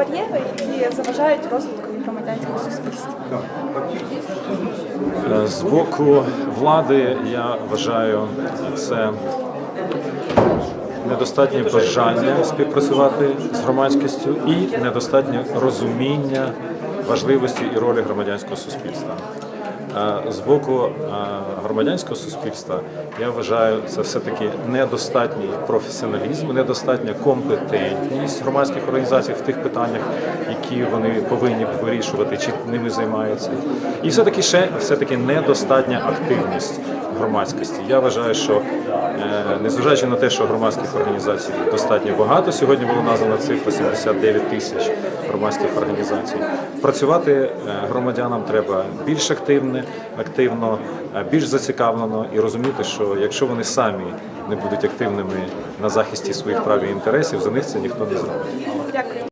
бар'єри, які заважають розвитку громадянського суспільства? Е, З боку влади я вважаю це недостатнє бажання співпрацювати з громадськістю і недостатнє розуміння важливості і ролі громадянського суспільства. З боку громадянського суспільства я вважаю це все-таки недостатній професіоналізм, недостатня компетентність громадських організацій в тих питаннях, які вони повинні вирішувати, чи ними займаються. І все-таки ще все-таки недостатня активність громадськості. Я вважаю, що е, незважаючи на те, що громадських організацій достатньо багато, сьогодні було названо цифра 79 тисяч громадських організацій. Працювати е, громадянам треба більш активне, активно, е, більш зацікавлено і розуміти, що якщо вони самі не будуть активними на захисті своїх прав і інтересів, за них це ніхто не зробить.